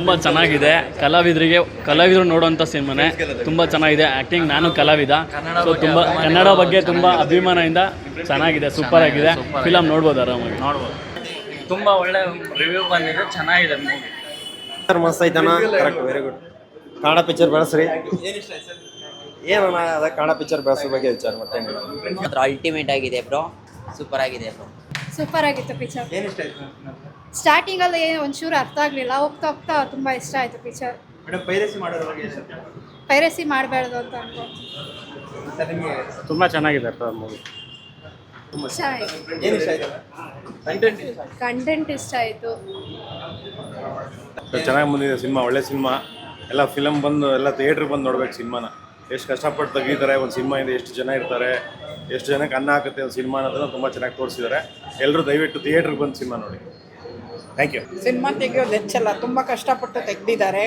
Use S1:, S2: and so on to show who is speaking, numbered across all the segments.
S1: ತುಂಬ ಚೆನ್ನಾಗಿದೆ. ಕಲಾವಿದರಿಗೆ ಕಲಾವಿದರು ನೋಡುವಂಥ ಸಿನಿಮಾನೇ ತುಂಬ ಚೆನ್ನಾಗಿದೆ. ಆ್ಯಕ್ಟಿಂಗ್ ನಾನು ಕಲಾವಿದ. ಸೊ ತುಂಬ ಕನ್ನಡ ಬಗ್ಗೆ ತುಂಬ ಅಭಿಮಾನದಿಂದ ಚೆನ್ನಾಗಿದೆ ಸೂಪರ್ ಆಗಿದೆ ಫಿಲಮ್ ನೋಡ್ಬೋದು ಆರಾಮಾಗಿ.
S2: ನೋಡ್ಬೋದು. ತುಂಬ ಒಳ್ಳೆ ರಿವ್ಯೂ ಬಂದಿದೆ. ಚೆನ್ನಾಗಿದೆ ಮೂವಿ
S3: ಸರ್ ಮಸ್ತ್ correct very good Kannada picture ಬೆಳೆಸ್ರಿ. ಏನಣ್ಣ ಅದ ಕನ್ನಡ ಪಿಕ್ಚರ್ ಬೆಳೆಸೋ ಬಗ್ಗೆ ವಿಚಾರ ಮತ್ತೇನಿಲ್ಲ
S4: ಮಾತ್ರ ಅಲ್ಟಿಮೇಟ್ ಆಗಿದೆ ಬ್ರೋ ಸೂಪರ್ ಆಗಿದೆ ಬ್ರೋ
S5: ಸೂಪರ್ ಆಗಿತ್ತು ಪಿಕ್ಚರ್ ಸ್ಟಾರ್ಟಿಂಗಲ್ಲಿ ಏನು ಒಂಚೂರು ಅರ್ಥ ಆಗಲಿಲ್ಲ ಹೋಗ್ತಾ ಹೋಗ್ತಾ ತುಂಬ ಇಷ್ಟ ಆಯಿತು ಪಿಕ್ಚರ್ ಪೈರಸಿ ಮಾಡಬಾರ್ದು ಅಂತ ಅನ್ಕೊಂಡು
S1: ತುಂಬ ಚೆನ್ನಾಗಿದೆ ಮೂವಿ
S5: ಕಂಟೆಂಟ್ ಇಷ್ಟ ಆಯಿತು.
S6: ಚೆನ್ನಾಗಿ ಬಂದಿದೆ ಸಿನಿಮಾ ಒಳ್ಳೆ ಸಿನಿಮಾ. ಎಲ್ಲ ಫಿಲಮ್ ಬಂದು ಎಲ್ಲ ಥಿಯೇಟ್ರಿಗೆ ಬಂದು ನೋಡ್ಬೇಕು ಸಿನಿಮಾನ. ಎಷ್ಟು ಕಷ್ಟಪಟ್ಟು ತೆಗೀತಾರೆ ಒಂದು ಸಿನಿಮಾ ಇದೆ ಎಷ್ಟು ಜನ ಇರ್ತಾರೆ ಎಷ್ಟು ಜನಕ್ಕೆ ಅನ್ನ ಹಾಕುತ್ತೆ ಒಂದು ಸಿನಿಮಾ ಅನ್ನೋದನ್ನ ತುಂಬ ಚೆನ್ನಾಗಿ ತೋರಿಸಿದ್ದಾರೆ. ಎಲ್ಲರೂ ದಯವಿಟ್ಟು ಥಿಯೇಟ್ರಿಗೆ ಬಂದು ಸಿನಿಮಾ ನೋಡಿ. ಥ್ಯಾಂಕ್ ಯು
S7: ಸಿನಿಮಾ ತೆಗೆಯೋದು ಹೆಚ್ಚಲ್ಲ ತುಂಬ ಕಷ್ಟಪಟ್ಟು ತೆಗ್ದಿದ್ದಾರೆ.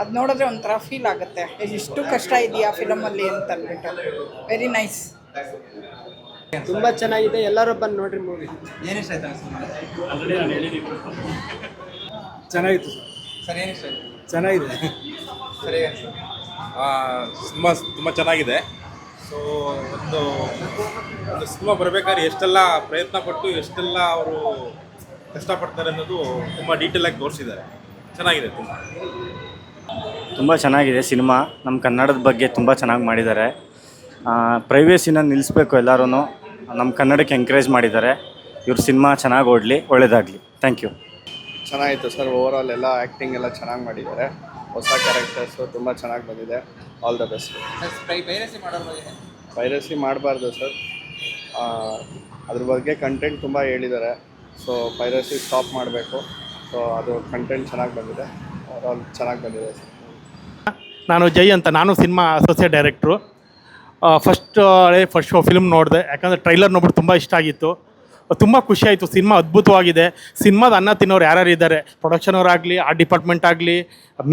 S7: ಅದು ನೋಡಿದ್ರೆ ಒಂಥರ ಫೀಲ್ ಆಗುತ್ತೆ. ಇಷ್ಟು ಕಷ್ಟ ಇದೆಯಾ ಫಿಲಮಲ್ಲಿ ಅಂತ ಅಂದ್ಬಿಟ್ಟು. ವೆರಿ ನೈಸ್
S3: ತುಂಬ ಚೆನ್ನಾಗಿದೆ. ಎಲ್ಲರೂ ಬಂದು ನೋಡ್ರಿ ಮೂವಿ
S6: ಚೆನ್ನಾಗಿತ್ತು ಚೆನ್ನಾಗಿದೆ. ಸಿನಿಮಾ ತುಂಬ ಚೆನ್ನಾಗಿದೆ. ಸೊ ಒಂದು ಒಂದು ಸಿನಿಮಾ ಬರಬೇಕಾದ್ರೆ ಎಷ್ಟೆಲ್ಲ ಪ್ರಯತ್ನ ಪಟ್ಟು ಎಷ್ಟೆಲ್ಲ ಅವರು ಕಷ್ಟಪಡ್ತಾರೆ ಅನ್ನೋದು ತುಂಬ ಆಗಿ ತೋರಿಸಿದ್ದಾರೆ. ಚೆನ್ನಾಗಿದೆ ತುಂಬ.
S8: ತುಂಬ ಚೆನ್ನಾಗಿದೆ ಸಿನಿಮಾ. ನಮ್ಮ ಕನ್ನಡದ ಬಗ್ಗೆ ತುಂಬ ಚೆನ್ನಾಗಿ ಮಾಡಿದ್ದಾರೆ. ಪ್ರೈವೇಸಿನ ನಿಲ್ಲಿಸ್ಬೇಕು ಎಲ್ಲರೂ ನಮ್ಮ ಕನ್ನಡಕ್ಕೆ ಎಂಕರೇಜ್ ಮಾಡಿದ್ದಾರೆ. ಇವ್ರ ಸಿನಿಮಾ ಚೆನ್ನಾಗಿ ಓಡಲಿ ಒಳ್ಳೇದಾಗಲಿ. ಥ್ಯಾಂಕ್ ಯು
S9: ಚೆನ್ನಾಗಿತ್ತು ಸರ್. ಓವರ್ ಆಲ್ ಎಲ್ಲ ಆ್ಯಕ್ಟಿಂಗ್ ಎಲ್ಲ ಚೆನ್ನಾಗಿ ಮಾಡಿದ್ದಾರೆ. ಹೊಸ ಕ್ಯಾರೆಕ್ಟರ್ಸು ತುಂಬ ಚೆನ್ನಾಗಿ ಬಂದಿದೆ. ಆಲ್ ದ ಬೆಸ್ಟ್ ಪೈರಸಿ ಮಾಡಬಾರ್ದು ಸರ್. ಅದ್ರ ಬಗ್ಗೆ ಕಂಟೆಂಟ್ ತುಂಬ ಹೇಳಿದ್ದಾರೆ. ಸೊ ಪೈರಸಿ ಸ್ಟಾಪ್ ಮಾಡಬೇಕು. ಸೊ ಅದು ಕಂಟೆಂಟ್ ಚೆನ್ನಾಗಿ ಬಂದಿದೆ. ಚೆನ್ನಾಗಿ ಬಂದಿದೆ
S10: ನಾನು ಜೈ ಅಂತ, ನಾನು cinema associate director first first show film ನೋಡಿದೆ. ಯಾಕಂದರೆ ಟ್ರೈಲರ್ ನೋಡ್ಬಿಟ್ಟು ತುಂಬ ಇಷ್ಟ ಆಗಿತ್ತು. ತುಂಬ ಖುಷಿ ಆಯಿತು. ಸಿನಿಮಾ ಅದ್ಭುತವಾಗಿದೆ. ಸಿನಿಮಾದ ಅನ್ನ ತಿನ್ನೋರು ಯಾರ್ಯಾರು ಇದ್ದಾರೆ? ಪ್ರೊಡಕ್ಷನ್ ಅವರಾಗಲಿ, ಆ ಡಿಪಾರ್ಟ್ಮೆಂಟ್ ಆಗಲಿ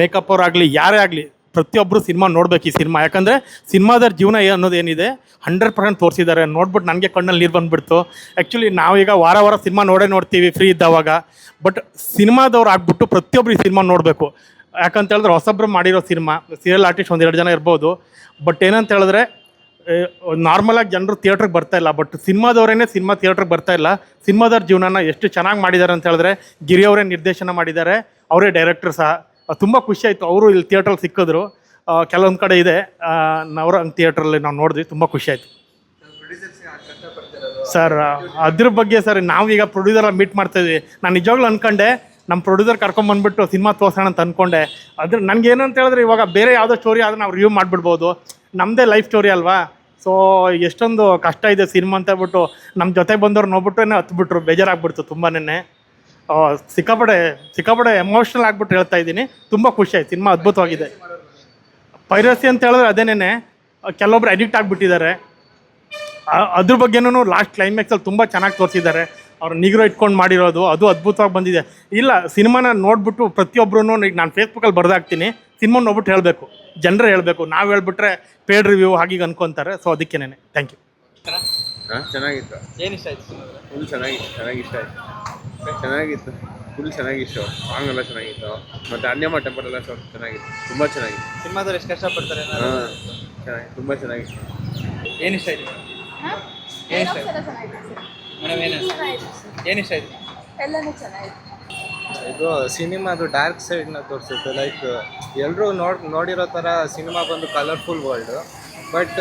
S10: ಮೇಕಪ್ ಅವರಾಗಲಿ, ಯಾರೇ ಆಗಲಿ ಪ್ರತಿಯೊಬ್ಬರು ಸಿನಿಮಾ ನೋಡ್ಬೇಕು ಈ ಸಿನಿಮಾ. ಯಾಕಂದರೆ ಸಿನಿಮಾದವ್ರ ಜೀವನ ಅನ್ನೋದು ಏನಿದೆ ಹಂಡ್ರೆಡ್ ಪರ್ಸೆಂಟ್ ತೋರಿಸಿದ್ದಾರೆ. ನೋಡ್ಬಿಟ್ಟು ನನಗೆ ಕಣ್ಣಲ್ಲಿ ನೀರು ಬಂದುಬಿಡ್ತು. ಆ್ಯಕ್ಚುಲಿ ನಾವೀಗ ವಾರ ವಾರ ಸಿನಿಮಾ ನೋಡೇ ನೋಡ್ತೀವಿ ಫ್ರೀ ಇದ್ದಾವಾಗ. ಬಟ್ ಸಿನಿಮಾದವ್ರು ಆಗ್ಬಿಟ್ಟು ಪ್ರತಿಯೊಬ್ಬರು ಈ ಸಿನಿಮಾ ನೋಡಬೇಕು. ಯಾಕಂತ ಹೇಳಿದ್ರೆ ಹೊಸಬ್ರು ಮಾಡಿರೋ ಸಿನಿಮಾ ಸೀರಿಯಲ್ ಆರ್ಟಿಸ್ಟ್ ಒಂದೆರಡು ಜನ ಇರ್ಬೋದು. ಬಟ್ ಏನಂತ ಹೇಳಿದ್ರೆ ನಾರ್ಮಲಾಗಿ ಜನರು ಥಿಯೇಟ್ರಿಗೆ ಬರ್ತಾ ಇಲ್ಲ. ಬಟ್ ಸಿನಿಮಾದವರೇನೆ ಸಿನಿಮಾ ಥಿಯೇಟ್ರಿಗೆ ಬರ್ತಾ ಇಲ್ಲ. ಸಿನಿಮಾದವ್ರ ಜೀವನನ ಎಷ್ಟು ಚೆನ್ನಾಗಿ ಮಾಡಿದ್ದಾರೆ ಅಂತ ಹೇಳಿದ್ರೆ, ಗಿರಿಯವರೇ ನಿರ್ದೇಶನ ಮಾಡಿದ್ದಾರೆ. ಅವರೇ ಡೈರೆಕ್ಟರ್ ಸಹ. ತುಂಬ ಖುಷಿ ಆಯಿತು. ಅವರು ಇಲ್ಲಿ ಥಿಯೇಟ್ರಲ್ಲಿ ಸಿಕ್ಕಿದ್ರು. ಕೆಲವೊಂದು ಕಡೆ ಇದೆ. ನವರಂಗ್ ಥಿಯೇಟ್ರಲ್ಲಿ ನಾವು ನೋಡಿದ್ವಿ. ತುಂಬ ಖುಷಿ ಆಯಿತು. ಸರ್ ಅದ್ರ ಬಗ್ಗೆ ಸರ್ ನಾವೀಗ ಪ್ರೊಡ್ಯೂಸರ್ ಮೀಟ್ ಮಾಡ್ತಾ ಇದ್ವಿ. ನಾನು ನಿಜವಾಗ್ಲೂ ಅನ್ಕೊಂಡೆ ನಮ್ಮ ಪ್ರೊಡ್ಯೂಸರ್ ಕರ್ಕೊಂಬಂದ್ಬಿಟ್ಟು ಸಿನಿಮಾ ತೋರ್ಸೋಣ ಅಂತ ಅನ್ಕೊಂಡೆ. ಅದ್ರ ನನಗೆ ಏನಂತ ಹೇಳಿದ್ರೆ ಇವಾಗ ಬೇರೆ ಯಾವುದೋ ಸ್ಟೋರಿ ಆದ್ರೆ ನಾವು ರಿವ್ಯೂ ಮಾಡಿಬಿಡ್ಬೋದು. ನಮ್ಮದೇ ಲೈಫ್ ಸ್ಟೋರಿ ಅಲ್ವಾ? ಸೊ ಎಷ್ಟೊಂದು ಕಷ್ಟ ಇದೆ ಸಿನಿಮಾ ಅಂತ ಹೇಳ್ಬಿಟ್ಟು ನಮ್ಮ ಜೊತೆ ಬಂದವ್ರು ನೋಡ್ಬಿಟ್ರೆ ಹತ್ಬಿಟ್ರು. ಬೇಜಾರಾಗ್ಬಿಡ್ತು ತುಂಬಾನೇ ಸಿಕ್ಕಾಪಡೆ ಸಿಕ್ಕಾಪಡೆ ಎಮೋಷ್ನಲ್ ಆಗ್ಬಿಟ್ಟು ಹೇಳ್ತಾ ಇದ್ದೀನಿ. ತುಂಬ ಖುಷಿ ಆಯ್ತು. ಸಿನಿಮಾ ಅದ್ಭುತವಾಗಿದೆ. ಪೈರಸಿ ಅಂತ ಹೇಳಿದ್ರೆ ಅದೇನೇನೆ, ಕೆಲವೊಬ್ರು ಅಡಿಕ್ಟ್ ಆಗಿಬಿಟ್ಟಿದ್ದಾರೆ. ಅದ್ರ ಬಗ್ಗೆನೂ ಲಾಸ್ಟ್ ಕ್ಲೈಮ್ಯಾಕ್ಸಲ್ಲಿ ತುಂಬ ಚೆನ್ನಾಗಿ ತೋರಿಸಿದ್ದಾರೆ. ಅವ್ರು ನಿಗ್ರೋ ಇಟ್ಕೊಂಡು ಮಾಡಿರೋದು, ಅದು ಅದ್ಭುತವಾಗಿ ಬಂದಿದೆ. ಇಲ್ಲ, ಸಿನಿಮಾನ ನೋಡ್ಬಿಟ್ಟು ಪ್ರತಿಯೊಬ್ಬರೂ ಈಗ ನಾನು ಫೇಸ್ಬುಕ್ಕಲ್ಲಿ ಬರ್ದಾಕ್ತೀನಿ ಸಿನಿಮಾ ನೋಡ್ಬಿಟ್ಟು ಹೇಳಬೇಕು. ಜನರೇ ಹೇಳಬೇಕು. ನಾವು ಹೇಳ್ಬಿಟ್ರೆ ಪೇಡ್ ರಿವ್ಯೂ ಹಾಗೀಗೆ ಅನ್ಕೊತಾರೆ. ಸೊ ಅದಕ್ಕೇನೆ ಥ್ಯಾಂಕ್ ಯು
S9: ಹಾಂ ಚೆನ್ನಾಗಿತ್ತು.
S7: ಏನು ಇಷ್ಟ ಆಯ್ತು?
S9: ಫುಲ್ ಚೆನ್ನಾಗಿತ್ತು ಚೆನ್ನಾಗಿ ಇಷ್ಟ ಆಯಿತು. ಚೆನ್ನಾಗಿತ್ತು. ಫುಲ್ ಚೆನ್ನಾಗಿತ್ತು ಸಾಂಗ್ ಎಲ್ಲ ಚೆನ್ನಾಗಿತ್ತು. ಮತ್ತು ಅನ್ಯಮ ಟೆಂಪಲ್ ಎಲ್ಲ ಸ್ವಲ್ಪ ಚೆನ್ನಾಗಿತ್ತು. ತುಂಬ ಚೆನ್ನಾಗಿತ್ತು.
S7: ಸಿನಿಮಾದವ್ರು ಎಷ್ಟು ಕಷ್ಟಪಡ್ತಾರೆ
S9: ಹಾಂ ಚೆನ್ನಾಗಿ ತುಂಬ ಚೆನ್ನಾಗಿತ್ತು.
S7: ಏನು ಇಷ್ಟ ಆಯ್ತು? ಏನು ಇಷ್ಟ ಆಯ್ತು? ಮೇಡಮ್ ಏನು ಏನು ಇಷ್ಟ ಆಯ್ತು?
S5: ಎಲ್ಲನೂ ಚೆನ್ನಾಗಿತ್ತು.
S3: ಇದು ಸಿನಿಮಾದು ಡಾರ್ಕ್ ಸೈಡ್ನ ತೋರಿಸುತ್ತೆ. ಲೈಕ್ ಎಲ್ಲರೂ ನೋಡಿ ನೋಡಿರೋ ಥರ ಸಿನಿಮಾ ಬಂದು ಕಲರ್ಫುಲ್ ವರ್ಲ್ಡು ಬಟ್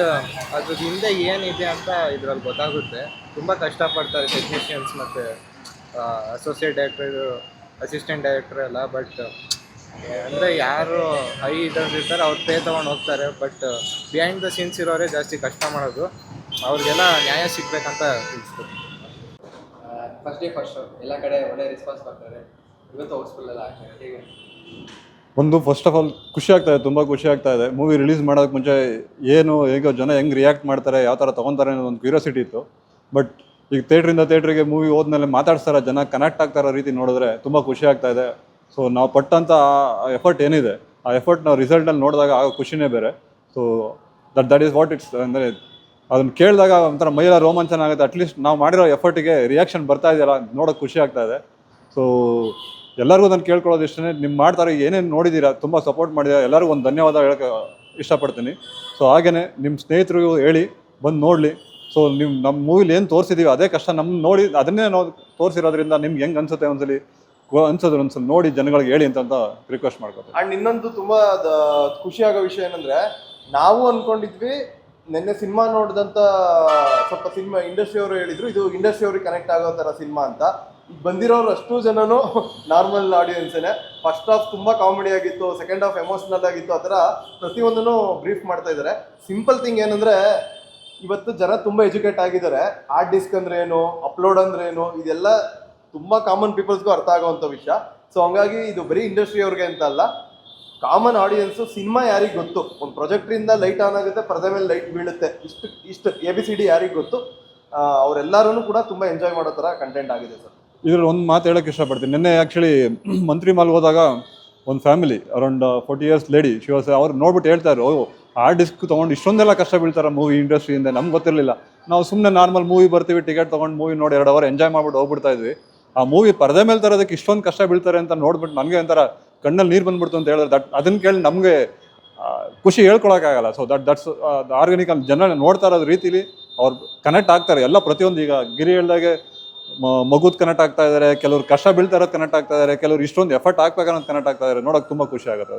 S3: ಅದ್ರ ಹಿಂದೆ ಏನಿದೆ ಅಂತ ಇದ್ರಲ್ಲಿ ಗೊತ್ತಾಗುತ್ತೆ. ತುಂಬ ಕಷ್ಟಪಡ್ತಾರೆ ಟೆಕ್ನಿಷಿಯನ್ಸ್ ಮತ್ತು ಅಸೋಸಿಯೇಟ್ ಡೈರೆಕ್ಟರ್ ಅಸಿಸ್ಟೆಂಟ್ ಡೈರೆಕ್ಟರ್ ಎಲ್ಲ. ಬಟ್ ಅಂದರೆ ಯಾರು ಹೈ ಇದ್ದಿರ್ತಾರೆ ಅವ್ರು ಪೇ ತೊಗೊಂಡು ಹೋಗ್ತಾರೆ. ಬಟ್ ಬಿಹೈಂಡ್ ದ ಸೀನ್ಸ್ ಇರೋರೇ ಜಾಸ್ತಿ ಕಷ್ಟ ಮಾಡೋದು. ಅವ್ರಿಗೆಲ್ಲ ನ್ಯಾಯ ಸಿಗ್ಬೇಕಂತ ತಿಳಿಸ್ಬೇಕು.
S11: ಫಸ್ಟ್ ಡೇ ಫಸ್ಟ್ ಎಲ್ಲ ಕಡೆ ಒಳ್ಳೆ ರೆಸ್ಪಾನ್ಸ್ ಬರ್ತಾರೆ. ಇವತ್ತು ಹೌಸ್ಫುಲ್ ಎಲ್ಲ ಹೇಗೆ?
S6: ಒಂದು ಫಸ್ಟ್ ಆಫ್ ಆಲ್ ಖುಷಿ ಆಗ್ತಾ ಇದೆ, ತುಂಬ ಖುಷಿ ಆಗ್ತಾ ಇದೆ. ಮೂವಿ ರಿಲೀಸ್ ಮಾಡೋದಕ್ಕೆ ಮುಂಚೆ ಏನು ಹೇಗೋ ಜನ ಹೆಂಗೆ ರಿಯಾಕ್ಟ್ ಮಾಡ್ತಾರೆ, ಯಾವ ಥರ ತೊಗೊತಾರೆ ಅನ್ನೋ ಒಂದು ಕ್ಯೂರಿಯಾಸಿಟಿ ಇತ್ತು. ಬಟ್ ಈಗ ಥಿಯೇಟ್ರಿಂದ ಥಿಯೇಟ್ರಿಗೆ ಮೂವಿ ಹೋದ್ಮೇಲೆ ಮಾತಾಡ್ತಾರ ಜನ ಕನೆಕ್ಟ್ ಆಗ್ತಾರೋ ರೀತಿ ನೋಡಿದ್ರೆ ತುಂಬ ಖುಷಿ ಆಗ್ತಾ ಇದೆ. ಸೊ ನಾವು ಪಟ್ಟಂಥ ಎಫರ್ಟ್ ಏನಿದೆ, ಆ ಎಫರ್ಟ್ ನಾವು ರಿಸಲ್ಟಲ್ಲಿ ನೋಡಿದಾಗ ಆಗೋ ಖುಷಿನೇ ಬೇರೆ. So that that is what it's ಅಂದರೆ ಅದನ್ನು ಕೇಳಿದಾಗ ಒಂಥರ ಮಹಿಳಾ ರೋಮಾಂಚನ ಆಗುತ್ತೆ. ಅಟ್ಲೀಸ್ಟ್ ನಾವು ಮಾಡಿರೋ ಎಫರ್ಟಿಗೆ ರಿಯಾಕ್ಷನ್ ಬರ್ತಾ ಇದೆಯಲ್ಲ, ನೋಡೋಕೆ ಖುಷಿ ಆಗ್ತಾ ಇದೆ. ಸೊ ಎಲ್ಲರಿಗೂ ನಾನು ಕೇಳ್ಕೊಳ್ಳೋದು ಇಷ್ಟನೇ ನಿಮ್ಮ ಮಾಡ್ತಾರೆ ಏನೇನು ನೋಡಿದ್ದೀರಾ ತುಂಬ ಸಪೋರ್ಟ್ ಮಾಡಿದ್ದೀರಾ ಎಲ್ಲರಿಗೂ ಒಂದು ಧನ್ಯವಾದ ಹೇಳಕ್ಕೆ ಇಷ್ಟಪಡ್ತೀನಿ. ಸೊ ಹಾಗೆಯೇ ನಿಮ್ಮ ಸ್ನೇಹಿತರಿಗೂ ಹೇಳಿ, ಬಂದು ನೋಡಲಿ. ಸೊ ನೀವು ನಮ್ಮ ಮೂವಿಲಿ ಏನು ತೋರಿಸಿದ್ದೀವಿ ಅದೇ ಕಷ್ಟ ನಮ್ಮ ನೋಡಿ, ಅದನ್ನೇ ನಾವು ತೋರಿಸಿರೋದ್ರಿಂದ ನಿಮ್ಗೆ ಹೆಂಗೆ ಅನ್ಸುತ್ತೆ ಒಂದ್ಸಲಿ ಅನ್ಸೋದ್ರ ಒಂದ್ಸಲ ನೋಡಿ ಜನಗಳಿಗೆ ಹೇಳಿ ಅಂತ ರಿಕ್ವೆಸ್ಟ್ ಮಾಡ್ಕೊತೀನಿ.
S9: ಅಂಡ್ ಇನ್ನೊಂದು ತುಂಬಾ ಖುಷಿಯಾಗೋ ವಿಷಯ ಏನಂದ್ರೆ, ನಾವು ಅನ್ಕೊಂಡಿದ್ವಿ, ನಿನ್ನೆ ಸಿನಿಮಾ ನೋಡಿದಂತ ಸ್ವಲ್ಪ ಸಿನಿಮಾ, ಇಂಡಸ್ಟ್ರಿ ಅವರು ಹೇಳಿದ್ರು, ಇದು ಇಂಡಸ್ಟ್ರಿ ಅವ್ರಿಗೆ ಕನೆಕ್ಟ್ ಆಗೋ ತರ ಸಿನಿಮಾ ಅಂತ. ಬಂದಿರೋರು ಅಷ್ಟು ಜನನು ನಾರ್ಮಲ್ ಆಡಿಯನ್ಸೇನೆ ಫಸ್ಟ್ ಹಾಫ್ ತುಂಬ ಕಾಮಿಡಿ ಆಗಿತ್ತು ಸೆಕೆಂಡ್ ಹಾಫ್ ಎಮೋಷನಲ್ ಆಗಿತ್ತು, ಆ ಥರ ಪ್ರತಿಯೊಂದನ್ನು ಬ್ರೀಫ್ ಮಾಡ್ತಾ ಇದ್ದಾರೆ. ಸಿಂಪಲ್ ಥಿಂಗ್ ಏನಂದ್ರೆ, ಇವತ್ತು ಜನ ತುಂಬ ಎಜುಕೇಟ್ ಆಗಿದ್ದಾರೆ. ಹಾರ್ಡ್ ಡಿಸ್ಕ್ ಅಂದ್ರೆ ಏನು ಅಪ್ಲೋಡ್ ಅಂದ್ರೆ ಏನು, ಇದೆಲ್ಲ ತುಂಬ ಕಾಮನ್ ಪೀಪಲ್ಸ್ಗೂ ಅರ್ಥ ಆಗೋವಂಥ ವಿಷಯ. ಸೊ ಹಂಗಾಗಿ ಇದು ಬರೀ ಇಂಡಸ್ಟ್ರಿ ಅವ್ರಿಗೆ ಅಂತ ಅಲ್ಲ ಕಾಮನ್ ಆಡಿಯನ್ಸು ಸಿನಿಮಾ ಯಾರಿಗೆ ಗೊತ್ತು? ಒಂದು ಪ್ರೊಜೆಕ್ಟ್ರಿಂದ ಲೈಟ್ ಆನ್ ಆಗುತ್ತೆ, ಪರದೆ ಮೇಲೆ ಲೈಟ್ ಬೀಳುತ್ತೆ. ಇಷ್ಟು ಇಷ್ಟು ಎ ಬಿ ಸಿ ಡಿ ಯಾರಿಗೆ ಗೊತ್ತು? ಅವರೆಲ್ಲರೂ ಕೂಡ ತುಂಬ ಎಂಜಾಯ್ ಮಾಡೋ ಥರ ಕಂಟೆಂಟ್ ಆಗಿದೆ ಸರ್.
S6: ಇದ್ರಲ್ಲಿ ಒಂದು ಮಾತು ಹೇಳೋಕ್ಕೆ ಇಷ್ಟಪಡ್ತೀನಿ. ನಿನ್ನೆ ಆ್ಯಕ್ಚುಲಿ ಮಂತ್ರಿ ಮಾಲ್ ಹೋದಾಗ ಒಂದು family around forty years lady ಶಿವಾಸ ಅವ್ರು ನೋಡ್ಬಿಟ್ಟು ಹೇಳ್ತಾರೆ ಓ ಆ ಡಿಸ್ಕ್ ತೊಗೊಂಡು ಇಷ್ಟೊಂದೆಲ್ಲ ಕಷ್ಟ ಬೀಳ್ತಾರೆ ಮೂವಿ ಇಂಡಸ್ಟ್ರಿಯಿಂದ ನಮ್ಗೆ ಗೊತ್ತಿರಲಿಲ್ಲ. ನಾವು ಸುಮ್ಮನೆ ನಾರ್ಮಲ್ ಮೂವಿ ಬರ್ತೀವಿ ಟಿಕೆಟ್ ತೊಗೊಂಡು ಮೂವಿ ನೋಡಿ ಎರಡು ಅವರ್ ಎಂಜಾಯ್ ಮಾಡ್ಬಿಟ್ಟು ಹೋಗ್ಬಿಡ್ತಾ ಇದ್ವಿ. ಆ ಮೂವಿ ಪರದೆ ಮೇಲೆ ತರೋದಕ್ಕೆ ಇಷ್ಟೊಂದು ಕಷ್ಟ ಬೀಳ್ತಾರೆ ಅಂತ ನೋಡ್ಬಿಟ್ಟು ನನಗೆ ಒಂಥರ ಕಣ್ಣಲ್ಲಿ ನೀರು ಬಂದ್ಬಿಡ್ತು ಅಂತ ಹೇಳಿದ್ರೆ, ದಟ್ ಅದನ್ನು ಕೇಳಿ ನಮಗೆ ಖುಷಿ ಹೇಳ್ಕೊಳಕ್ಕಾಗಲ್ಲ. ಸೊ ದಟ್ ದಟ್ಸ್ ಆರ್ಗಾನಿಕ್ ಜನ ನೋಡ್ತಾ ಇರೋದು ರೀತಿಲಿ ಅವ್ರು ಕನೆಕ್ಟ್ ಆಗ್ತಾರೆ. ಎಲ್ಲ ಪ್ರತಿಯೊಂದು ಈಗ ಗಿರಿ ಹೇಳ್ದಾಗೆ ಮಗುದ್ ಕನೆಕ್ಟ್ ಆಗ್ತಾ ಇದ್ದಾರೆ ಕೆಲವ್ರು ಕಷ್ಟ ಬೀಳ್ತಾ ಇರೋದು ಕನೆಕ್ಟ್ ಆಗ್ತಾ ಇದ್ದಾರೆ ಕೆಲವ್ರು ಇಷ್ಟೊಂದು ಎಫರ್ಟ್ ಹಾಕ್ಬೇಕನ್ನೋದು ಕನೆಕ್ಟ್ ಆಗ್ತಾ ಇದ್ದಾರೆ ನೋಡೋಕೆ ತುಂಬ ಖುಷಿ ಆಗುತ್ತೆ